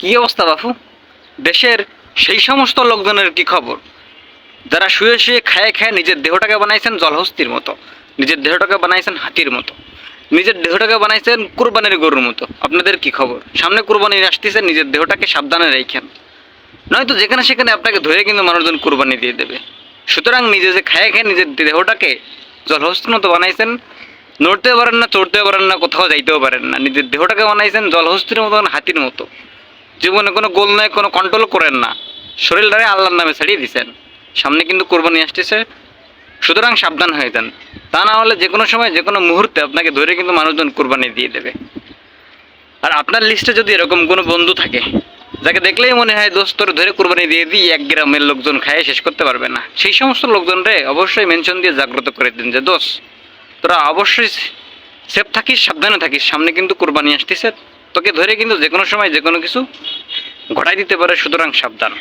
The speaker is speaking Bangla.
কি অবস্থা বাপু? দেশের সেই সমস্ত লোকজনের কি খবর? যারা শুয়ে শুয়ে খায় খায় নিজের দেহটাকে বানাইছেন জলহস্তির মতো, নিজের দেহটাকে বানাইছেন হাতির মতো, নিজের দেহটাকে বানাইছেন কুরবানির গরুর মতো। আপনাদের কি খবর? সামনে কুরবানি আসতেছে, নিজের দেহটাকে সাবধানে রেখেন নয়তো যেখানে সেখানে আপনাকে ধরে কিন্তু মানুষজন কুরবানি দিয়ে দেবে। সুতরাং নিজে যে খায় খায় নিজের দেহটাকে জলহস্তির মতো বানাইছেন, নড়তেও পারেন না, চড়তেও পারেন না, কোথাও যাইতেও পারেন না। নিজের দেহটাকে বানাইছেন জলহস্তির মতো হাতির মতো। জীবনে কোনো গোল নয় কোনো কন্ট্রোল করেন না। শরীরটারে আল্লাহর নামে ছাড়িয়ে দিছেন। সামনে কিন্তু কোরবানি আসতেছে। সুতরাং সাবধান হয়ে যান। তা না হলে যে কোনো সময় যে কোনো মুহূর্তে আপনাকে ধরে কিন্তু মানুষজন কোরবানি দিয়ে দেবে। আর আপনার লিস্টে যদি এরকম কোনো বন্ধু থাকে, যাকে দেখলেই মনে হয় দোস্তর ধরে কোরবানি দিয়ে দিই, এক গ্রামের লোকজন খায় শেষ করতে পারবে না। সেই সমস্ত লোকজনরে অবশ্যই মেনশন দিয়ে জাগ্রত করে দিন যে দোষ তোরা অবশ্যই সেফ থাকিস, সাবধানে থাকিস। সামনে কিন্তু কোরবানি আসতেছে। তোকে ধরে কিন্তু যে কোনো সময় যে কোনো কিছু ঘটাই দিতে পারে সুতরাং সাবধান।